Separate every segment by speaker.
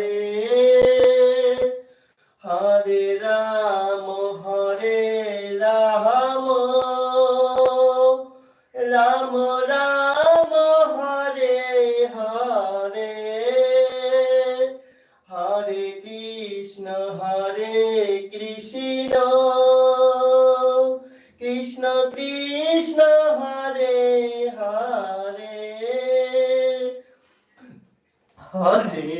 Speaker 1: হরে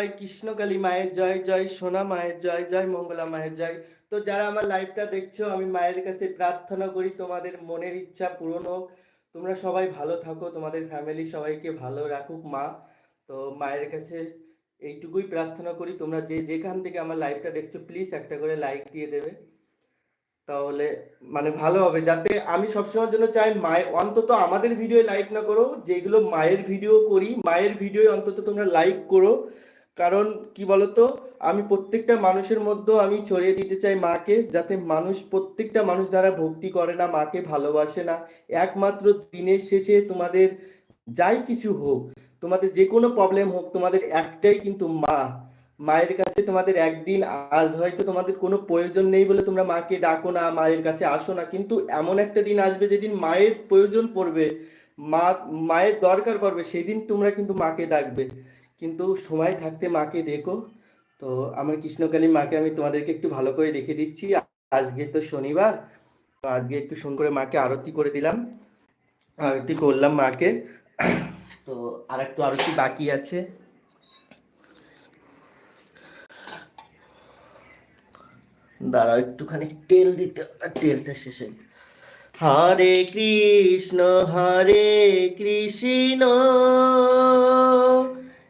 Speaker 1: জয় কৃষ্ণকালী মায়ের জয় জয় সোনা মায়ের জয় জয় মঙ্গলা মায়ের জয়। তো যারা আমার লাইভটা দেখছ, আমি মায়ের কাছে প্রার্থনা করি, তোমাদের মনের ইচ্ছা পূরণ হোক। তোমরা সবাই ভালো থাকো, তোমাদের ফ্যামিলি সবাইকে ভালো রাখুক মা। তো মায়ের কাছে এইটুকুই প্রার্থনা করি, তোমরা যে যেখান থেকে আমার লাইভটা দেখছ প্লিজ একটা করে লাইক দিয়ে দেবে। তাহলে মানে ভালো হবে, যাতে আমি সবসময়ের জন্য চাই মায়ের অন্তত আমাদের ভিডিও লাইক না করো, যেগুলো মায়ের ভিডিও করি, মায়ের ভিডিও অন্তত তোমরা লাইক করো। কারণ কি বলতো? আমি প্রত্যেকটা মানুষের মধ্যে আমি ছড়িয়ে দিতে চাই মাকে যাতে মানুষ, প্রত্যেকটা মানুষ যারা ভক্তি করে না, মাকে ভালোবাসে না, একমাত্র দিনের শেষে তোমাদের যাই কিছু হোক, তোমাদের যে কোনো প্রবলেম হোক, তোমাদের একটাই কিন্তু মা। মায়ের কাছে তোমাদের একদিন আজ হয়তো তোমাদের কোনো প্রয়োজন নেই বলে তোমরা মাকে ডাকো না, মায়ের কাছে আসো না, কিন্তু এমন একটা দিন আসবে যেদিন মায়ের প্রয়োজন পড়বে, মা, মায়ের দরকার পড়বে, সেদিন তোমরা কিন্তু মাকে ডাকবে। কিন্তু সময় থাকতে মাকে দেখো তো আমার কৃষ্ণকালী মাকে আমি তোমাদেরকে একটু ভালো করে দেখে দিচ্ছি। আজকে তো শনিবার, তো আজকে একটু সুন্দর করে মাকে আরতি করে দিলাম। আরতি করলাম মাকে। তো আর একটু আরতি বাকি আছে। দাঁড়াও, একটুখানি তেল দিতে তেলটা শেষে হরে কৃষ্ণ হরে কৃষ্ণ।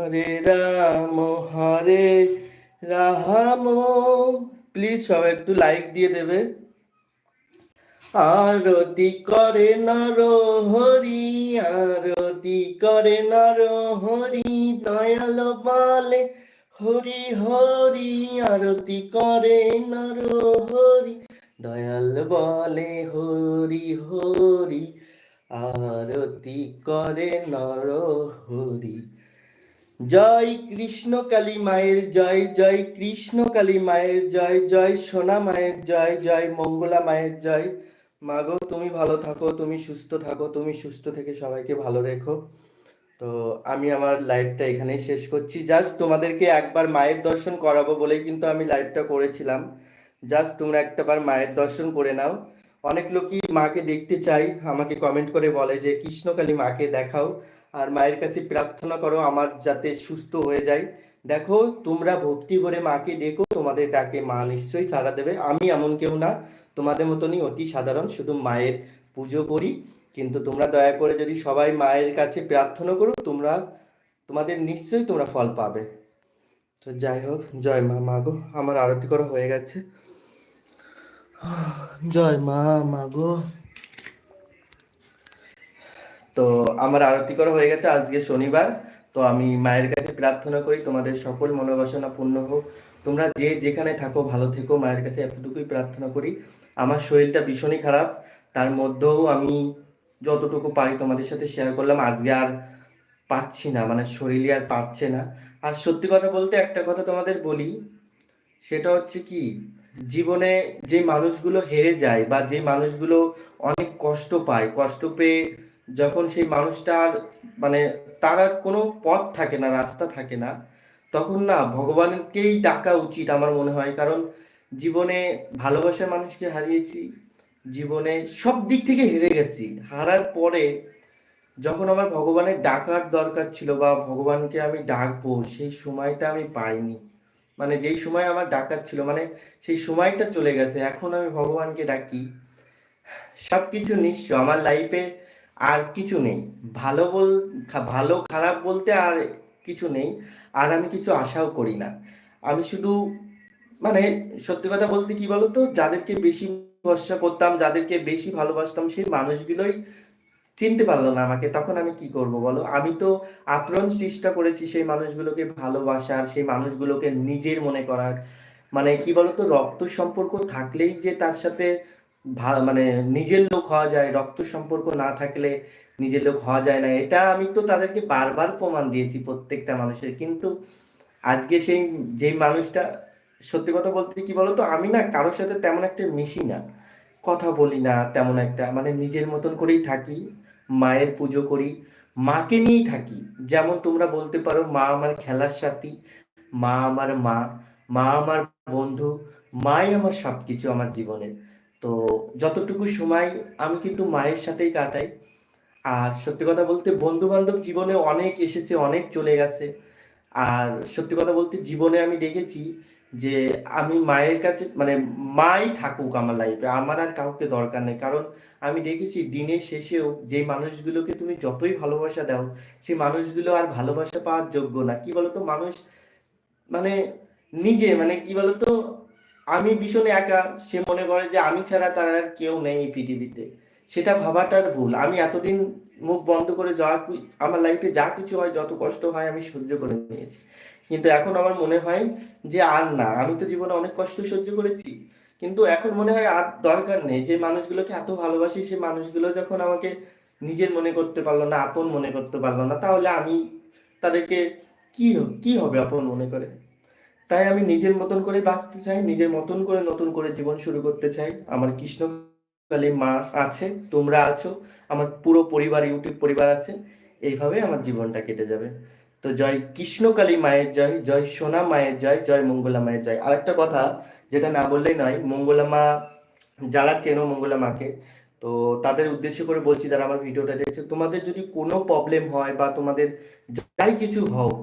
Speaker 1: হরে রাম হরে রাম। প্লিজ সবাই একটু লাইক দিয়ে দেবে। আরতি করে নর হরি আরতি করে নর হরি দয়াল বলে হরি হরি। আরতি করে নর হরি দয়াল বলে হরি হরি। আরতি করে নর হরি জয় কৃষ্ণ কালী মায়ের জয় জয় কৃষ্ণ কালী মায়ের জয় জয় সোনা মায়ের জয় জয় মঙ্গলা মায়ের জয়। মাগো, তুমি ভালো থাকো, তুমি সুস্থ থাকো, তুমি সুস্থ থেকে সবাইকে ভালো রেখো। তো আমি আমার লাইভটা এখানেই শেষ করছি। জাস্ট তোমাদেরকে একবার মায়ের দর্শন করাবো বলেই কিন্তু আমি লাইভটা করেছিলাম। জাস্ট তোমরা একটাবার মায়ের দর্শন করে নাও। অনেক লোকই মাকে দেখতে চাই আমাকে কমেন্ট করে বলে যে, কৃষ্ণকালী মাকে দেখাও আর মায়ের কাছে প্রার্থনা করো, আমার যাতে সুস্থ হয়ে যায়। দেখো, তোমরা ভক্তি ভরে মাকে ডেকো, তোমাদের ডাকে মা নিশ্চয়ই সাড়া দেবে। আমি এমন কেউ না, তোমাদের মতনই অতি সাধারণ, শুধু মায়ের পুজো করি। কিন্তু তোমরা দয়া করে যদি সবাই মায়ের কাছে প্রার্থনা করো, তোমরা, তোমাদের নিশ্চয়ই তোমরা ফল পাবে। তো যাই হোক, জয় মা মা গো, আমার আরতি করা হয়ে গেছে। জয় মা মা গো। তো আমার আরতি করা হয়ে গেছে আজকে শনিবার। তো আমি মায়ের কাছে প্রার্থনা করি তোমাদের সকল মনোবাসনা পূর্ণ হোক। তোমরা যে যেখানে থাকো, ভালো থেকো, মায়ের কাছে এতটুকুই প্রার্থনা করি। আমার শরীরটা ভীষণই খারাপ। তার মধ্যেও আমি যতটুকু পারি তোমাদের সাথে শেয়ার করলাম। আজকে আর পারছি না মানে শরীরে আর পারছে না। আর সত্যি কথা বলতে একটা কথা তোমাদের বলি, সেটা হচ্ছে কি জীবনে যে মানুষগুলো হেরে যায় বা যে মানুষগুলো অনেক কষ্ট পায়, কষ্ট পেয়ে যখন সেই মানুষটার মানে তার আর কোনো পথ থাকে না, রাস্তা থাকে না, তখন না ভগবানকেই ডাকা উচিত আমার মনে হয়। কারণ জীবনে ভালোবাসার মানুষকে হারিয়েছি, জীবনে সব দিক থেকে হেরে গেছি। হারার পরে যখন আমার ভগবানের ডাকার দরকার ছিল বা ভগবানকে আমি ডাকবো, সেই সময়টা আমি পাইনি। মানে যেই সময় আমার ডাকার ছিল মানে সেই সময়টা চলে গেছে। এখন আমি ভগবানকে ডাকি। সব কিছু নিঃস্ব আমার লাইফে আর কিছু নেই। ভালো বল, ভালো খারাপ বলতে আর কিছু নেই। আর আমি কিছু আশাও করি না। আমি শুধু মানে সত্যি কথা বলতে কি বলতো? যাদেরকে বেশি ভরসা করতাম, যাদেরকে বেশি ভালোবাসতাম, সেই মানুষগুলোই চিনতে পারল না আমাকে, তখন আমি কি করব বলো? আমি তো আপ্রাণ চেষ্টা করেছি সেই মানুষগুলোকে ভালোবাসার, সেই মানুষগুলোকে নিজের মনে করার। মানে কি বলতো, রক্ত সম্পর্ক থাকলেই যে তার সাথে মানে নিজের লোক হওয়া যায়, রক্ত সম্পর্ক না থাকলে নিজের লোক হওয়া যায় না। এটা আমি তো তাদেরকে বারবার প্রমাণ দিয়েছি প্রত্যেকটা মানুষের। কিন্তু আজকে সেই, যেই মানুষটা, সত্যি কথা বলতে কি বলতো, আমি না কারোর সাথে তেমন একটা মিশি না। কথা বলি না তেমন একটা মানে নিজের মতন করেই থাকি। মায়ের পুজো করি। মাকে নিয়েই থাকি। যেমন তোমরা বলতে পারো, মা আমার খেলার সাথী, মা আমার মা মা আমার বন্ধু, মাই আমার সবকিছু আমার জীবনের তো যতটুকু সময় আমি কিন্তু মায়ের সাথেই কাটাই। আর সত্যি কথা বলতে বন্ধু বান্ধব জীবনে অনেক এসেছে, অনেক চলে গেছে। আর সত্যি কথা বলতে জীবনে আমি দেখেছি যে আমি মায়ের কাছে মানে মাই থাকুক আমার লাইফে আমার আর কাউকে দরকার নেই। কারণ আমি দেখেছি দিনের শেষেও যে মানুষগুলোকে তুমি যতই ভালোবাসা দাও, সেই মানুষগুলো আর ভালোবাসা পাওয়ার যোগ্য না। কি বলতো? মানুষ মানে নিজে মানে কি বলতো? আমি ভীষণ একা, সে মনে করে যে আমি ছাড়া তার আর কেউ নেই এই পৃথিবীতে। সেটা ভাবাটার ভুল। আমি এতদিন মুখ বন্ধ করে যা কি- আমার লাইফে যা কিছু হয়, যত কষ্ট হয়, আমি সহ্য করে নিয়েছি। কিন্তু এখন আমার মনে হয় যে আর না, আমি তো জীবনে অনেক কষ্ট সহ্য করেছি। কিন্তু এখন মনে হয় আর দরকার নেই। যে মানুষগুলোকে এত ভালোবাসি সেই মানুষগুলো যখন আমাকে নিজের মনে করতে পারল না, আপন মনে করতে পারল না, তাহলে আমি তাদেরকে কি কি হবে আপন মনে করে? তাই আমি নিজের মতন করে বাঁচতে চাই, নিজের মতন করে নতুন করে জীবন শুরু করতে চাই। আমার কৃষ্ণকালী মা আছে, তোমরা আছো, আমার পুরো পরিবার, ইউটিউব পরিবার আছে। এইভাবে আমার জীবনটা কেটে যাবে। তো জয় কৃষ্ণকালী মায়ের জয় জয় সোনা মায়ের জয় জয় মঙ্গলা মায়ের জয়। আরেকটা কথা যেটা না বললেই নয়, মঙ্গলা মা যারা চেনো মঙ্গলা মাকে, তো তাদের উদ্দেশ্য করে বলছি যারা আমার ভিডিওটা দেখছে, তোমাদের যদি কোনো প্রবলেম হয় বা তোমাদের যাই কিছু হোক,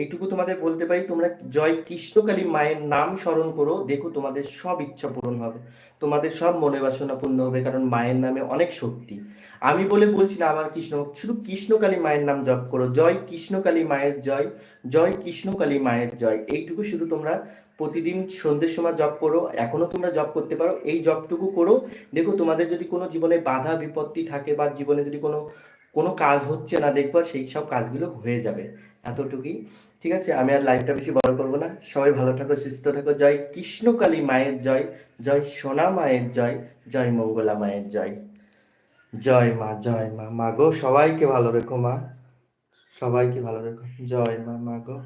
Speaker 1: এইটুকু তোমাদের বলতে পারি, তোমরা জয় কৃষ্ণকালী মায়ের নাম স্মরণ করো, দেখো তোমাদের সব ইচ্ছা পূরণ হবে, তোমাদের সব মনে বাসনা পূর্ণ হবে, কারণ মায়ের নামে অনেক শক্তি। আমি বলে বলছি না আমার কৃষ্ণ, শুধু কৃষ্ণকালী মায়ের নাম জপ করো, জয় কৃষ্ণকালী মায়ের জয় জয় কৃষ্ণকালী মায়ের জয়, এইটুকু শুধু তোমরা প্রতিদিন সন্ধ্যের সময় জব করো, এখনও তোমরা জব করতে পারো, এই জবটুকু করো। দেখো, তোমাদের যদি কোনো জীবনে বাধা বিপত্তি থাকে বা জীবনে যদি কোনো কোনো কাজ হচ্ছে না দেখবা, সেই সব কাজগুলো হয়ে যাবে এতটুকুই। ঠিক আছে? আমি আর লাইভটা বেশি বড় করব না। সবাই ভালো থাকো, সুস্থ থাকো। জয় কৃষ্ণকালী মায়ের জয় জয় সোনা মায়ের জয় জয় মঙ্গলা মায়ের জয়। জয় মা জয় মা মা গো, সবাইকে ভালো রেখো মা। সবাইকে ভালো রেখো। জয় মা মা গো।